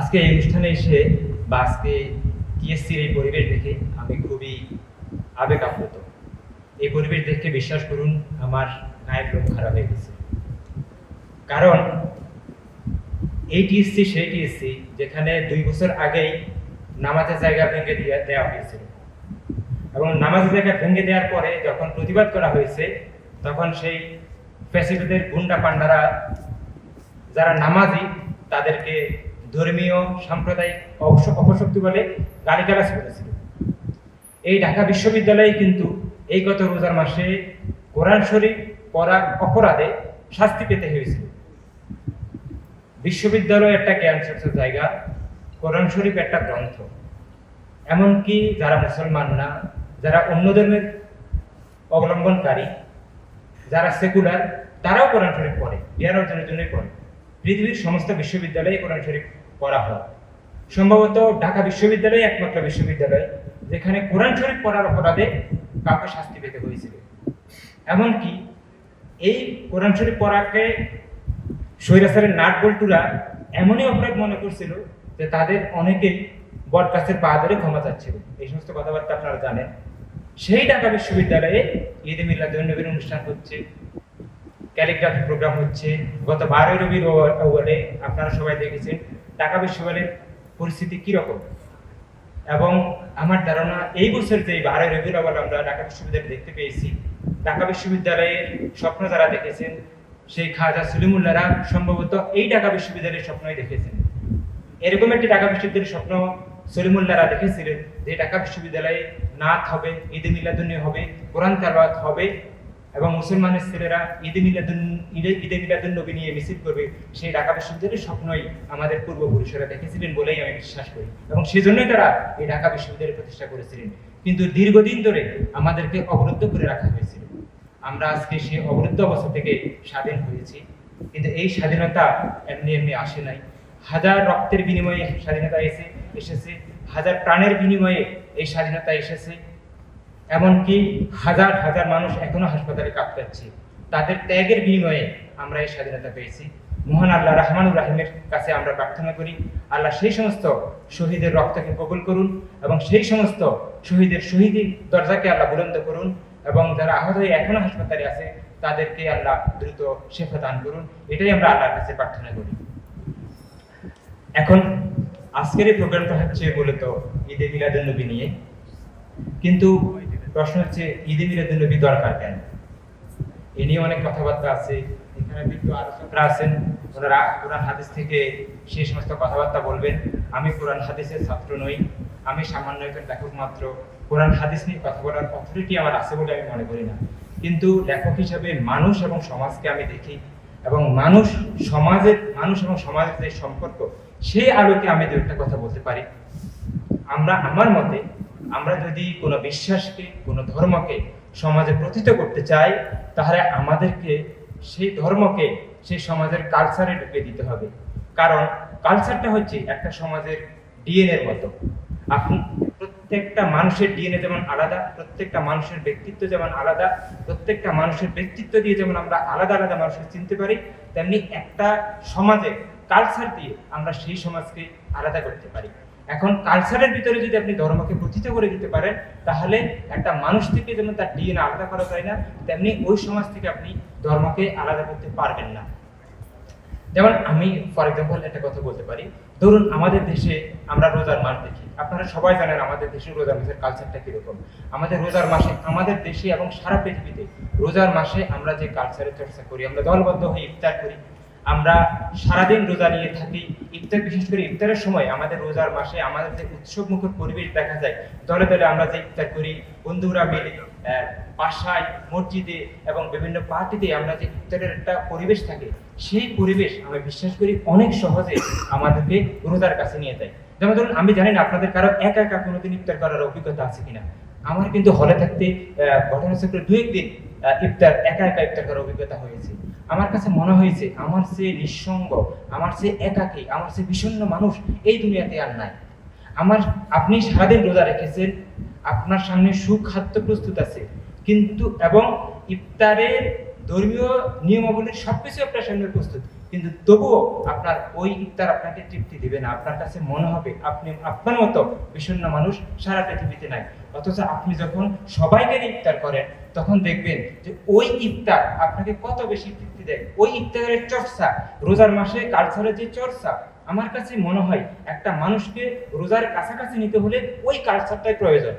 আজকে এই অনুষ্ঠানে এসে বা আজকে টিএসসির এই পরিবেশ দেখে আমি খুবই আবেগ আপ্লুত এই পরিবেশ দেখে বিশ্বাস করুন, আমার গায়ের লোক খারাপ হয়ে গেছে। কারণ এই টিএসসি সেই টিএসসি যেখানে দুই বছর আগেই নামাজের জায়গা ভেঙে দিয়ে দেওয়া হয়েছিল। এবং নামাজের জায়গা ভেঙে দেওয়ার পরে যখন প্রতিবাদ করা হয়েছে, তখন সেই ফ্যাসিলিটিদের গুন্ডা পান্ডারা যারা নামাজি, তাদেরকে ধর্মীয়, সাম্প্রদায়িক অপশক্তি বলে গালিগালাজ করেছিল। এই ঢাকা বিশ্ববিদ্যালয়ে কিন্তু এই গত রোজার মাসে কোরআন শরীফ পড়ার অপরাধে শাস্তি পেতে হয়েছিল। বিশ্ববিদ্যালয় একটা জ্ঞান চর্চার জায়গা, কোরআন শরীফ একটা গ্রন্থ। এমনকি যারা মুসলমান না, যারা অন্য ধর্মের অবলম্বনকারী, যারা সেকুলার, তারাও কোরআন শরীফ পড়ে, জ্ঞান অর্জনের জন্যই পড়ে। পৃথিবীর সমস্ত বিশ্ববিদ্যালয়ে কোরআন শরীফ পড়া হয় সম্ভবত ঢাকা বিশ্ববিদ্যালয় একমাত্র বিশ্ববিদ্যালয় যেখানে কোরআন শরীফ পড়ার অপরাধে কাউকে শাস্তি পেতে হয়েছিল এমনকি এই কোরআন শরীফ পড়াকে স্বৈরাচারের নাট বল্টুরা এমনই অপরাধ মনে করছিল যে তাদের অনেকেই বট গাছের পা ধরে ক্ষমা চাচ্ছিল এই সমস্ত কথাবার্তা আপনারা জানেন সেই ঢাকা বিশ্ববিদ্যালয়ে ঈদ এ মিলাদুন্নবীর অনুষ্ঠান হচ্ছে ক্যালিগ্রাফি প্রোগ্রাম হচ্ছে গত বারোই রবির আপনারা সবাই দেখেছেন ঢাকা বিশ্ববিদ্যালয়ের পরিস্থিতি কীরকম? এবং আমার ধারণা এই বছর যে বারোই রবির আবার আমরা ঢাকা বিশ্ববিদ্যালয়ে দেখতে পেয়েছি, ঢাকা বিশ্ববিদ্যালয়ের স্বপ্ন যারা দেখেছেন, সেই খাজা সলিমুল্লারা সম্ভবত এই ঢাকা বিশ্ববিদ্যালয়ের স্বপ্নই দেখেছেন। এরকম একটি ঢাকা বিশ্ববিদ্যালয়ের স্বপ্ন সলিমুল্লারা দেখেছিলেন যে ঢাকা বিশ্ববিদ্যালয়ে নাথ হবে ঈদে মিলাদুন্নি হবে, কোরআন তালাওয়াত হবে এবং মুসলমানের ছেলেরা ঈদে মিলাদুন, ঈদে ঈদে মিলাদুন নবী নিয়ে মিছিল করবে, সেই ঢাকা বিশ্ববিদ্যালয়ের স্বপ্নই আমাদের পূর্বপুরুষরা দেখেছিলেন বলেই আমি বিশ্বাস করি। এবং সেজন্যই তারা এই ঢাকা বিশ্ববিদ্যালয় প্রতিষ্ঠা করেছিলেন। কিন্তু দীর্ঘদিন ধরে আমাদেরকে অবরুদ্ধ করে রাখা হয়েছিল। আমরা আজকে সেই অবরুদ্ধ অবস্থা থেকে স্বাধীন হয়েছি। কিন্তু এই স্বাধীনতা এমনি এমনি আসে নাই। হাজার রক্তের বিনিময়ে স্বাধীনতা এসে, এসেছে। হাজার প্রাণের বিনিময়ে এই স্বাধীনতা এসেছে। এমনকি হাজার হাজার মানুষ এখনও হাসপাতালে কাঁপতাচ্ছে তাদের ত্যাগের বিনিময়ে আমরা এই স্বাধীনতা পেয়েছি। মহান আল্লাহ রহমানুর রাহিমের কাছে আমরা প্রার্থনা করি, আল্লাহ সেই সমস্ত শহীদের রক্তকে কবুল করুন এবং সেই সমস্ত শহীদের শহীদি দরজাকে আল্লাহ বুলন্দ করুন এবং যারা আহত হয়ে এখনও হাসপাতালে আছে, তাদেরকে আল্লাহ দ্রুত শেফা দান করুন। এটাই আমরা আল্লাহর কাছে প্রার্থনা করি। এখন আজকের এই প্রোগ্রামটা হচ্ছে মূলত ঈদে মিলাদুল নবী নিয়ে। কিন্তু প্রশ্ন হচ্ছে, ঈদে মিলাদুল নবী দরকার কেন? এ নিয়ে অনেক কথাবার্তা আছে। এখানে বিজ্ঞ আলোচকরা আছেন, ওনারা কোরআন হাদিস থেকে সেই সমস্ত কথাবার্তা বলবেন। আমি কোরআন হাদিসের ছাত্র নই, আমি সামান্য একজন লেখক মাত্র। কোরআন হাদিস নিয়ে কথা বলার অথরিটি আমার আছে বলে আমি মনে করি না। কিন্তু লেখক হিসাবে মানুষ এবং সমাজকে আমি দেখি, এবং মানুষ সমাজের, মানুষ এবং সমাজের যে সম্পর্ক, সেই আলোকে আমি দু একটা কথা বলতে পারি। আমরা আমার মতে আমরা যদি কোনো বিশ্বাসকে, কোনো ধর্মকে সমাজে প্রতিষ্ঠিত করতে চাই, তাহলে আমাদেরকে সেই ধর্মকে, সেই সমাজের কালচারে ঢুকে দিতে হবে। কারণ কালচারটা হচ্ছে একটা সমাজের ডিএনএর মতো। আপনি প্রত্যেকটা মানুষের ডিএনএ যেমন আলাদা, প্রত্যেকটা মানুষের ব্যক্তিত্ব যেমন আলাদা, প্রত্যেকটা মানুষের ব্যক্তিত্ব দিয়ে যেমন আমরা আলাদা আলাদা মানুষকে চিনতে পারি, তেমনি একটা সমাজের কালচার দিয়ে আমরা সেই সমাজকে আলাদা করতে পারি। এখন কালচারের ভিতরে যদি আপনি ধর্মকে প্রথিত করে দিতে পারেন, তাহলে একটা মানুষ থেকে যেমন তার ডিএনএ আলাদা করা যায় না, তেমনি ওই সমাজ থেকে আপনি ধর্মকে আলাদা করতে পারবেন না। যেমন আমি ফর এক্সাম্পল একটা কথা বলতে পারি। ধরুন আমাদের দেশে আমরা রোজার মাস দেখি। আপনারা সবাই জানেন আমাদের দেশে রোজার মাসের কালচারটা কীরকম। আমাদের রোজার মাসে আমাদের দেশে এবং সারা পৃথিবীতে রোজার মাসে আমরা যে কালচারের চর্চা করি, আমরা দলবদ্ধ হয়ে ইফতার করি আমরা সারাদিন রোজা নিয়ে থাকি। ইফতার, বিশেষ করে ইফতারের সময় আমাদের রোজার মাসে আমাদের যে উৎসব মুখর পরিবেশ দেখা যায় দলে দলে আমরা যে ইফতার করি, বন্ধুরা মিলে বাসায়, মসজিদে এবং বিভিন্ন পার্টিতে আমরা যে ইফতারের একটা পরিবেশ থাকে, সেই পরিবেশ আমি বিশ্বাস করি অনেক সহজে আমাদেরকে রোজার কাছে নিয়ে যায়। যেমন ধরুন, আমি জানি না আপনাদের কারও একা একা কোনোদিন ইফতার করার অভিজ্ঞতা আছে কিনা। আমার কিন্তু হলে থাকতে ঘটনাচক্রে দু একদিন ইফতার, একা একা ইফতার করার অভিজ্ঞতা হয়েছে। আমার কাছে মনে হয়েছে, আমার চেয়ে নিঃসঙ্গ, আমার সে একাকী, আমার চেয়ে বিষণ্ণ মানুষ এই দুনিয়াতে আর নাই। আমার, আপনি সারাদিন রোজা রেখেছেন, আপনার সামনে সুখাদ্য প্রস্তুত আছে, কিন্তু, এবং ইফতারের ধর্মীয় নিয়মাবলীর সবকিছু আপনার সামনে প্রস্তুত। কিন্তু তবুও আপনার ওই ইফতার আপনাকে তৃপ্তি দিবে না। আপনার কাছে মনে হবে, আপনি আপনার মতো বিষণ্ণ মানুষ সারা পৃথিবীতে নাই। অথচ আপনি যখন সবাইকে ইফতার করেন, তখন দেখবেন যে ওই ইফতার আপনাকে কত বেশি তৃপ্তি দেয়। ওই ইফতারের চর্চা, রোজার মাসে কালচারের যে চর্চা, আমার কাছে মনে হয় একটা মানুষকে রোজার কাছাকাছি নিতে হলে ওই কালচারটাই প্রয়োজন।